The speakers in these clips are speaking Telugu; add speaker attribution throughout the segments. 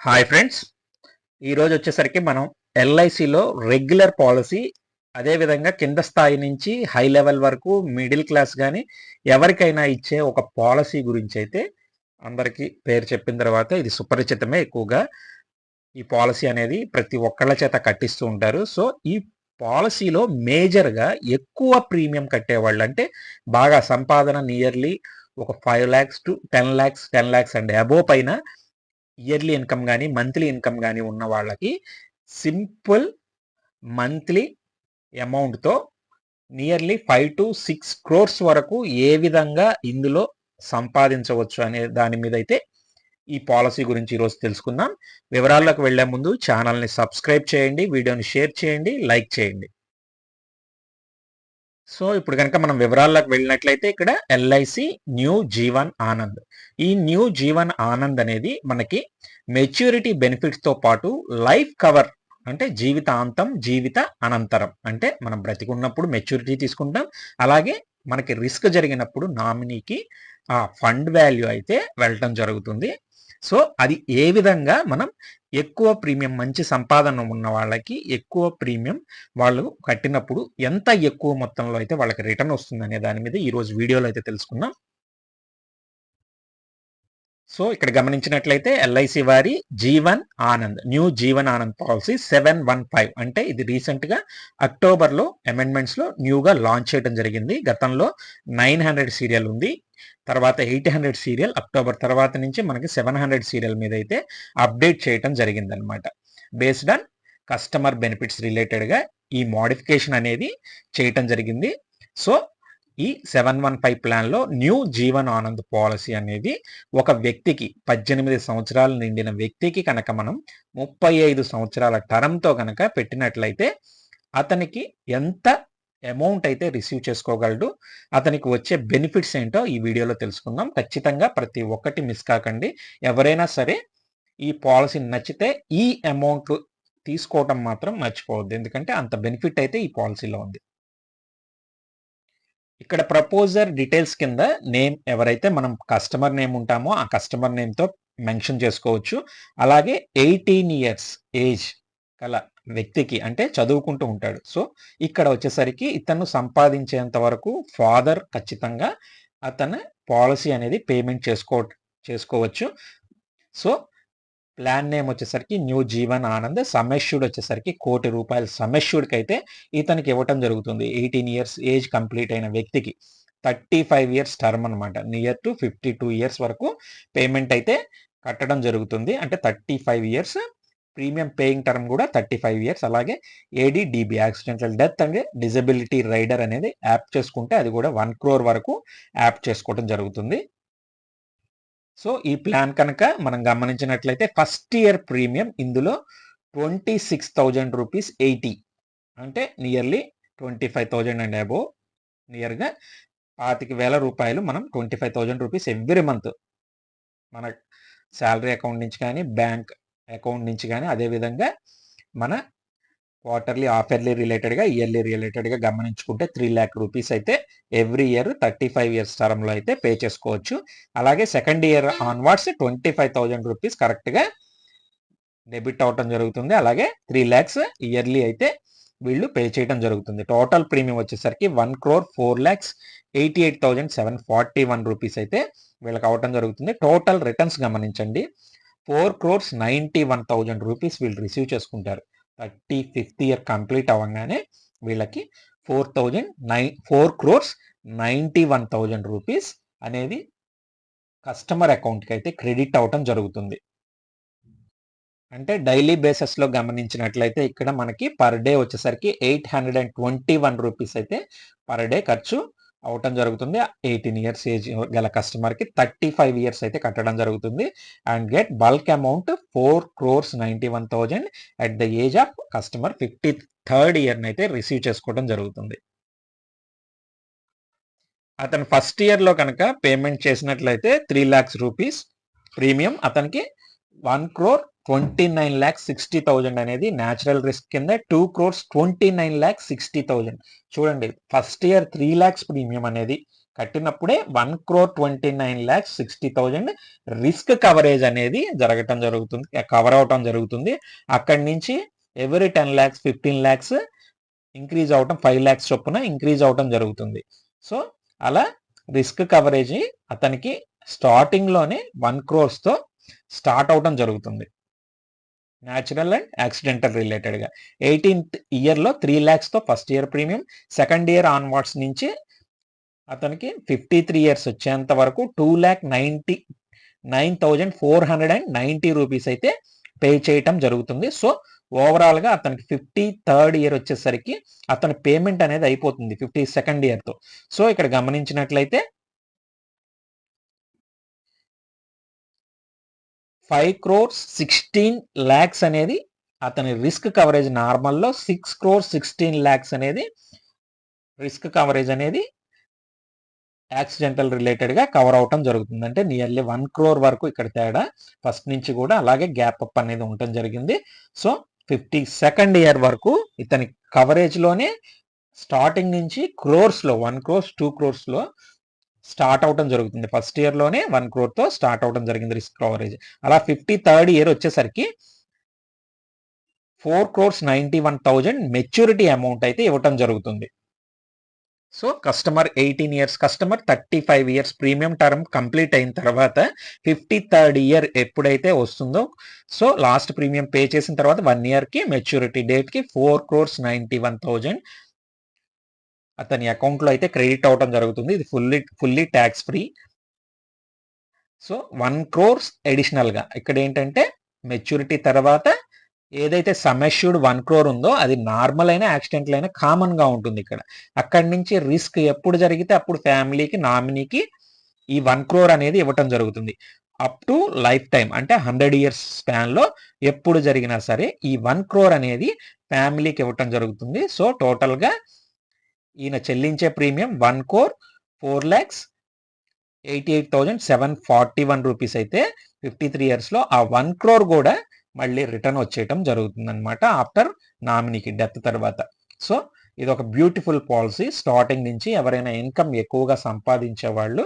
Speaker 1: Hi friends. ఈరోజు వచ్చేసరికి మనం ఎల్ఐసిలో రెగ్యులర్ పాలసీ అదేవిధంగా కింద స్థాయి నుంచి హై లెవెల్ వరకు మిడిల్ క్లాస్ కానీ ఎవరికైనా ఇచ్చే ఒక పాలసీ గురించి అయితే అందరికీ పేరు చెప్పిన తర్వాత ఇది సుపరిచితమే ఎక్కువగా. ఈ పాలసీ అనేది ప్రతి ఒక్కళ్ళ చేత కట్టిస్తూ ఉంటారు. సో ఈ పాలసీలో మేజర్గా ఎక్కువ ప్రీమియం కట్టేవాళ్ళు అంటే బాగా సంపాదన నియర్లీ ఒక five lakhs to ten lakhs ten lakhs and above పైన ఇయర్లీ ఇన్కమ్ కానీ మంత్లీ ఇన్కమ్ కానీ ఉన్న వాళ్ళకి simple monthly అమౌంట్తో nearly five to six crores వరకు ఏ విధంగా ఇందులో సంపాదించవచ్చు అనే దాని మీద అయితే ఈ పాలసీ గురించి ఈరోజు తెలుసుకుందాం. వివరాల్లోకి వెళ్ళే ముందు ఛానల్ని సబ్స్క్రైబ్ చేయండి వీడియోని షేర్ చేయండి లైక్ చేయండి. సో ఇప్పుడు కనుక మనం వివరాల్లోకి వెళ్ళినట్లయితే ఇక్కడ ఎల్ఐసి న్యూ జీవన్ ఆనంద్. ఈ న్యూ జీవన్ ఆనంద్ అనేది మనకి మెచ్యూరిటీ బెనిఫిట్స్తో పాటు లైఫ్ కవర్ అంటే జీవితాంతం జీవిత అనంతరం అంటే మనం బ్రతికున్నప్పుడు మెచ్యూరిటీ తీసుకుంటాం. అలాగే మనకి రిస్క్ జరిగినప్పుడు నామినీకి ఆ ఫండ్ వాల్యూ అయితే వెళ్ళటం జరుగుతుంది. సో అది ఏ విధంగా మనం ఎక్కువ ప్రీమియం మంచి సంపాదన ఉన్న వాళ్ళకి ఎక్కువ ప్రీమియం వాళ్ళు కట్టినప్పుడు ఎంత ఎక్కువ మొత్తంలో అయితే వాళ్ళకి రిటర్న్ వస్తుందనే దాని మీద ఈరోజు వీడియోలో అయితే తెలుసుకున్నాం సో ఇక్కడ గమనించినట్లయితే ఎల్ఐసి వారి Jeevan Anand new Jeevan Anand policy seven one five. అంటే ఇది రీసెంట్గా అక్టోబర్లో అమెండ్మెంట్స్లో న్యూగా లాంచ్ చేయడం జరిగింది. గతంలో నైన్ హండ్రెడ్ సీరియల్ ఉంది. తర్వాత ఎయిట్ హండ్రెడ్ సీరియల్ అక్టోబర్ తర్వాత నుంచి మనకి సెవెన్ హండ్రెడ్ సీరియల్ మీద అయితే అప్డేట్ చేయడం జరిగిందనమాట బేస్డ్ ఆన్ కస్టమర్ బెనిఫిట్స్ రిలేటెడ్గా ఈ మోడిఫికేషన్ అనేది చేయటం జరిగింది. సో ఈ సెవెన్ వన్ ఫైవ్ ప్లాన్లో న్యూ జీవన్ ఆనంద్ పాలసీ అనేది ఒక వ్యక్తికి పద్దెనిమిది సంవత్సరాలు నిండిన వ్యక్తికి కనుక మనం ముప్పై ఐదు సంవత్సరాల టర్మ్తో కనుక పెట్టినట్లయితే అతనికి ఎంత అమౌంట్ అయితే రిసీవ్ చేసుకోగలడు అతనికి వచ్చే బెనిఫిట్స్ ఏంటో ఈ వీడియోలో తెలుసుకుందాం. ఖచ్చితంగా ప్రతి ఒక్కటి మిస్ కాకండి. ఎవరైనా సరే ఈ పాలసీ నచ్చితే ఈ అమౌంట్ తీసుకోవటం మాత్రం మర్చిపోవద్దు. ఎందుకంటే అంత బెనిఫిట్ అయితే ఈ పాలసీలో ఉంది. ఇక్కడ ప్రపోజర్ డీటెయిల్స్ కింద నేమ్ ఎవరైతే మనం కస్టమర్ నేమ్ ఉంటామో ఆ కస్టమర్ నేమ్తో మెన్షన్ చేసుకోవచ్చు. అలాగే ఎయిటీన్ ఇయర్స్ ఏజ్ గల వ్యక్తికి అంటే చదువుకుంటూ ఉంటాడు. సో ఇక్కడ వచ్చేసరికి ఇతను సంపాదించేంత వరకు ఫాదర్ ఖచ్చితంగా అతను పాలసీ అనేది పేమెంట్ చేసుకో చేసుకోవచ్చు. సో ప్లాన్ నేమ్ వచ్చేసరికి న్యూ జీవన్ ఆనంద్ సమేష్యుడు వచ్చేసరికి కోటి రూపాయలు. సమేష్యుడికి అయితే ఇతనికి ఇవ్వటం జరుగుతుంది. ఎయిటీన్ ఇయర్స్ ఏజ్ కంప్లీట్ అయిన వ్యక్తికి. థర్టీ ఫైవ్ ఇయర్స్ టర్మ్ అనమాట near to fifty two years వరకు పేమెంట్ అయితే కట్టడం జరుగుతుంది. అంటే thirty five years premium paying term కూడా థర్టీ ఫైవ్ ఇయర్స్. అలాగే ADDB accidental death and disability rider అనేది యాప్ చేసుకుంటే అది కూడా వన్ క్రోర్ వరకు యాప్ చేసుకోవడం జరుగుతుంది. సో ఈ ప్లాన్ కనుక మనం గమనించినట్లయితే ఫస్ట్ ఇయర్ ప్రీమియం ఇందులో twenty six thousand rupees eighty. అంటే nearly twenty five thousand and above. నియర్గా పాతిక వేల రూపాయలు మనం twenty five thousand rupees every month. మన శాలరీ అకౌంట్ నుంచి కానీ బ్యాంక్ అకౌంట్ నుంచి కానీ అదేవిధంగా మన క్వార్టర్లీ హాఫ్ ఇయర్లీ రిలేటెడ్గా ఇయర్లీ రిలేటెడ్గా గమనించుకుంటే త్రీ ల్యాక్ రూపీస్ అయితే every year thirty five years టర్మ్లో అయితే పే చేసుకోవచ్చు. అలాగే second year onwards twenty five thousand rupees కరెక్ట్గా డెబిట్ అవటం జరుగుతుంది. అలాగే త్రీ ల్యాక్స్ ఇయర్లీ అయితే వీళ్ళు పే చేయడం జరుగుతుంది. టోటల్ ప్రీమియం వచ్చేసరికి one crore four lakhs eighty eight thousand seven forty one rupees అయితే వీళ్ళకి అవటం జరుగుతుంది. టోటల్ రిటర్న్స్ గమనించండి. Four crores ninety one thousand rupees వీళ్ళు రిసీవ్ చేసుకుంటారు. థర్టీ ఫిఫ్త్ ఇయర్ కంప్లీట్ అవ్వగానే వీళ్ళకి four thousand nine four crores ninety one thousand rupees అనేది కస్టమర్ అకౌంట్కి అయితే క్రెడిట్ అవటం జరుగుతుంది. అంటే డైలీ బేసిస్లో గమనించినట్లయితే ఇక్కడ మనకి పర్ డే వచ్చేసరికి eight hundred and twenty one rupees అయితే పర్ డే ఖర్చు అవటం జరుగుతుంది. ఎయిటీన్ ఇయర్స్ ఏజ్ గల కస్టమర్కి థర్టీ ఫైవ్ ఇయర్స్ అయితే కట్టడం జరుగుతుంది. And get bulk amount four crores ninety one thousand at the age of customer fifty third ఇయర్ని అయితే రిసీవ్ చేసుకోవడం జరుగుతుంది. అతను ఫస్ట్ ఇయర్లో కనుక పేమెంట్ చేసినట్లయితే త్రీ ల్యాక్స్ రూపీస్ ప్రీమియం. అతనికి one crore twenty nine lakhs sixty thousand అనేది న్యాచురల్ రిస్క్ కింద two crores twenty nine lakhs sixty thousand చూడండి first year three lakhs premium అనేది కట్టినప్పుడే one crore twenty nine lakhs sixty thousand risk coverage అనేది జరగటం జరుగుతుంది కవర్ అవటం జరుగుతుంది. అక్కడి నుంచి every ten lakhs fifteen lakhs increase అవటం ఫైవ్ ల్యాక్స్ చొప్పున ఇంక్రీజ్ అవటం జరుగుతుంది. సో అలా రిస్క్ కవరేజ్ అతనికి స్టార్టింగ్లోనే వన్ క్రోర్స్తో స్టార్ట్ అవటం జరుగుతుంది. న్యాచురల్ అండ్ యాక్సిడెంటల్ రిలేటెడ్గా ఎయిటీన్త్ ఇయర్లో three ల్యాక్స్తో first year premium second year onwards నుంచి అతనికి ఫిఫ్టీ త్రీ ఇయర్స్ వచ్చేంత వరకు two lakh ninety nine thousand four hundred and ninety rupees అయితే పే చేయటం జరుగుతుంది. సో ఓవరాల్గా అతనికి ఫిఫ్టీ థర్డ్ ఇయర్ వచ్చేసరికి అతని పేమెంట్ అనేది అయిపోతుంది ఫిఫ్టీ సెకండ్ ఇయర్తో సో ఇక్కడ గమనించినట్లయితే ఫైవ్ క్రోర్స్ సిక్స్టీన్ ల్యాక్స్ అనేది అతని రిస్క్ కవరేజ్ నార్మల్లో సిక్స్ క్రోర్ సిక్స్టీన్ ల్యాక్స్ అనేది రిస్క్ కవరేజ్ అనేది యాక్సిడెంటల్ రిలేటెడ్గా కవర్ అవటం జరుగుతుంది. అంటే నియర్లీ వన్ క్రోర్ వరకు ఇక్కడ తేడా ఫస్ట్ నుంచి కూడా అలాగే గ్యాప్ అప్ అనేది ఉండటం జరిగింది. సో ఫిఫ్టీ సెకండ్ ఇయర్ వరకు ఇతని కవరేజ్లోనే స్టార్టింగ్ నుంచి క్రోర్స్లో వన్ క్రోర్స్ టూ క్రోర్స్లో స్టార్ట్ అవటం జరుగుతుంది. ఫస్ట్ ఇయర్లోనే వన్ క్రోర్తో స్టార్ట్ అవటం జరిగింది రిస్క్ కవరేజ్. అలా ఫిఫ్టీ థర్డ్ ఇయర్ వచ్చేసరికి four crores ninety one thousand maturity amount అయితే ఇవ్వటం జరుగుతుంది. So customer eighteen years customer thirty five years premium term complete అయిన తర్వాత ఫిఫ్టీ థర్డ్ ఇయర్ ఎప్పుడైతే వస్తుందో సో లాస్ట్ ప్రీమియం పే చేసిన తర్వాత వన్ ఇయర్కి మెచ్యూరిటీ డేట్కి four crores ninety one thousand అతని అకౌంట్లో అయితే క్రెడిట్ అవటం జరుగుతుంది. ఇది fully fully tax free. So one crores అడిషనల్గా ఇక్కడ ఏంటంటే మెచ్యూరిటీ తర్వాత ఏదైతే సమస్యుడ్ వన్ క్రోర్ ఉందో అది నార్మల్ అయినా యాక్సిడెంట్లు అయినా కామన్గా ఉంటుంది ఇక్కడ. అక్కడి నుంచి రిస్క్ ఎప్పుడు జరిగితే అప్పుడు ఫ్యామిలీకి నామినీకి ఈ వన్ క్రోర్ అనేది ఇవ్వటం జరుగుతుంది. అప్ టు లైఫ్ టైం అంటే హండ్రెడ్ ఇయర్స్ స్పాన్లో ఎప్పుడు జరిగినా సరే ఈ వన్ క్రోర్ అనేది ఫ్యామిలీకి ఇవ్వటం జరుగుతుంది. సో టోటల్గా ఈయన చెల్లించే premium one crore four lakhs eighty eight thousand seven forty one rupees అయితే ఫిఫ్టీ త్రీ ఇయర్స్లో ఆ వన్ క్రోర్ కూడా మళ్ళీ రిటర్న్ వచ్చేయటం జరుగుతుందనమాట ఆఫ్టర్ నామినీకి డెత్ తర్వాత. సో ఇది ఒక బ్యూటిఫుల్ పాలసీ. స్టార్టింగ్ నుంచి ఎవరైనా ఇన్కమ్ ఎక్కువగా సంపాదించే వాళ్ళు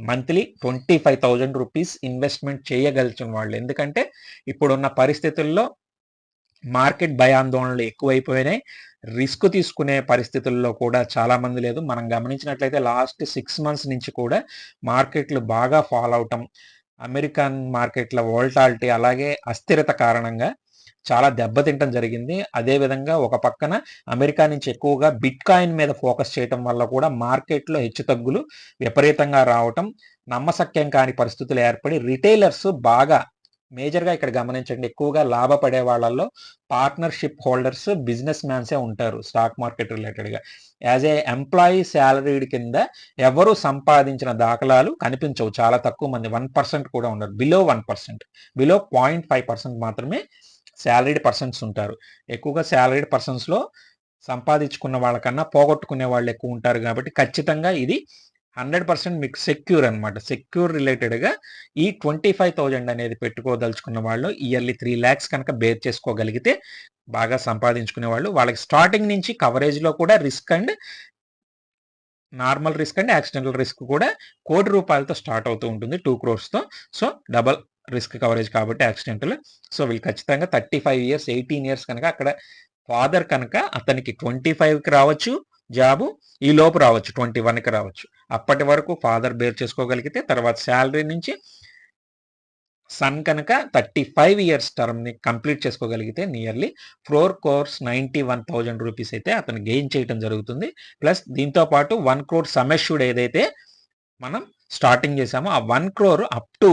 Speaker 1: monthly twenty five thousand rupees investment చేయగలిచిన వాళ్ళు. ఎందుకంటే ఇప్పుడున్న పరిస్థితుల్లో మార్కెట్ భయాందోళనలు ఎక్కువైపోయినాయి. రిస్క్ తీసుకునే పరిస్థితుల్లో కూడా చాలా మంది లేదు. మనం గమనించినట్లయితే లాస్ట్ సిక్స్ మంత్స్ నుంచి కూడా మార్కెట్లు బాగా ఫాలో అవటం అమెరికన్ మార్కెట్ల వోల్టాలిటీ అలాగే అస్థిరత కారణంగా చాలా దెబ్బతింటం జరిగింది. అదేవిధంగా ఒక పక్కన అమెరికా నుంచి ఎక్కువగా బిట్ కాయిన్ మీద ఫోకస్ చేయటం వల్ల కూడా మార్కెట్లో హెచ్చుతగ్గులు విపరీతంగా రావటం నమ్మసక్యం కాని పరిస్థితులు ఏర్పడి రిటైలర్స్ బాగా మేజర్గా ఇక్కడ గమనించండి ఎక్కువగా లాభపడే వాళ్ళల్లో పార్ట్నర్షిప్ హోల్డర్స్ బిజినెస్ మ్యాన్సే ఉంటారు స్టాక్ మార్కెట్ రిలేటెడ్గా. యాజ్ ఏ ఎంప్లాయీ శాలరీడ్ కింద ఎవరు సంపాదించిన దాఖలాలు కనిపించవు. చాలా తక్కువ మంది వన్ పర్సెంట్ కూడా ఉండరు. Below one percent. Below point five percent మాత్రమే శాలరీడ్ పర్సన్స్ ఉంటారు. ఎక్కువగా శాలరీడ్ పర్సన్స్లో సంపాదించుకున్న వాళ్ళకన్నా పోగొట్టుకునే వాళ్ళు ఎక్కువ ఉంటారు కాబట్టి ఖచ్చితంగా ఇది హండ్రెడ్ పర్సెంట్ మీకు సెక్యూర్ అనమాట సెక్యూర్ రిలేటెడ్గా ఈ ట్వంటీ ఫైవ్ థౌజండ్ అనేది పెట్టుకోదలుచుకున్న వాళ్ళు ఇయర్లీ త్రీ ల్యాక్స్ కనుక బేర్ చేసుకోగలిగితే బాగా సంపాదించుకునే వాళ్ళు. వాళ్ళకి స్టార్టింగ్ నుంచి కవరేజ్లో కూడా risk and normal risk and accidental risk కూడా కోటి రూపాయలతో స్టార్ట్ అవుతూ ఉంటుంది టూ క్రోర్స్తో. సో డబల్ రిస్క్ కవరేజ్ కాబట్టి యాక్సిడెంటల్. సో వీళ్ళు ఖచ్చితంగా thirty five years eighteen years కనుక అక్కడ ఫాదర్ కనుక అతనికి ట్వంటీ ఫైవ్కి రావచ్చు. జాబు ఈ లోపు రావచ్చు ట్వంటీ వన్కి రావచ్చు. అప్పటి వరకు ఫాదర్ బేర్ చేసుకోగలిగితే తర్వాత శాలరీ నుంచి సన్ కనుక థర్టీ ఫైవ్ ఇయర్స్ టర్మ్ని కంప్లీట్ చేసుకోగలిగితే nearly four crores ninety one thousand rupees అయితే అతను గెయిన్ చేయడం జరుగుతుంది. ప్లస్ దీంతో పాటు వన్ క్రోర్ సమస్యుడ్ ఏదైతే మనం స్టార్టింగ్ చేసామో ఆ వన్ క్రోర్ అప్ టు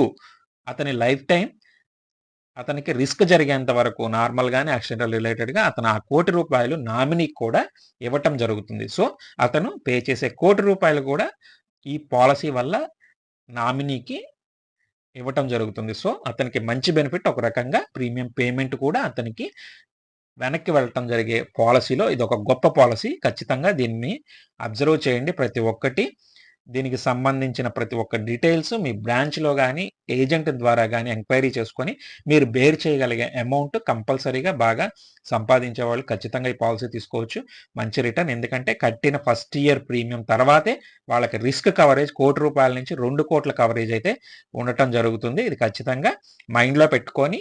Speaker 1: అతని లైఫ్ టైం అతనికి రిస్క్ జరిగేంత వరకు నార్మల్గానే యాక్సిడెంటల్ రిలేటెడ్గా అతను ఆ కోటి రూపాయలు నామినీకి కూడా ఇవ్వటం జరుగుతుంది. సో అతను పే చేసే కోటి రూపాయలు కూడా ఈ పాలసీ వల్ల నామినీకి ఇవ్వటం జరుగుతుంది. సో అతనికి మంచి బెనిఫిట్ ఒక రకంగా ప్రీమియం పేమెంట్ కూడా అతనికి వెనక్కి వెళ్ళటం జరిగే పాలసీలో ఇది ఒక గొప్ప పాలసీ. ఖచ్చితంగా దీన్ని అబ్జర్వ్ చేయండి ప్రతి ఒక్కటి. దీనికి సంబంధించిన ప్రతి ఒక్క డీటెయిల్స్ మీ బ్రాంచ్‌లో కానీ ఏజెంట్ ద్వారా కానీ ఎంక్వైరీ చేసుకొని మీరు బేర్ చేయగలిగే అమౌంట్ కంపల్సరీగా బాగా సంపాదించే వాళ్ళు ఖచ్చితంగా ఈ పాలసీ తీసుకోవచ్చు. మంచి రిటర్న్ ఎందుకంటే కట్టిన ఫస్ట్ ఇయర్ ప్రీమియం తర్వాతే వాళ్ళకి రిస్క్ కవరేజ్ కోటి రూపాయల నుంచి రెండు కోట్ల కవరేజ్ అయితే ఉండటం జరుగుతుంది. ఇది ఖచ్చితంగా మైండ్‌లో పెట్టుకొని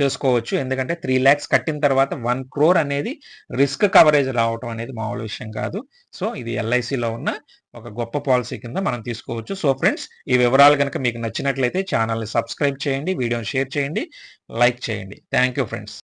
Speaker 1: చేసుకోవచ్చు. ఎందుకంటే 3,00,000 కట్టిన తర్వాత వన్ క్రోర్ అనేది రిస్క్ కవరేజ్ రావటం అనేది మామూలు విషయం కాదు. సో, ఇది ఎల్ఐసిలో ఉన్న ఒక గొప్ప పాలసీ కింద మనం తీసుకోవచ్చు. సో, ఫ్రెండ్స్ ఈ వివరాలు కనుక మీకు నచ్చినట్లయితే ఛానల్ని సబ్స్క్రైబ్ చేయండి. వీడియోని షేర్ చేయండి. లైక్ చేయండి. Thank you friends.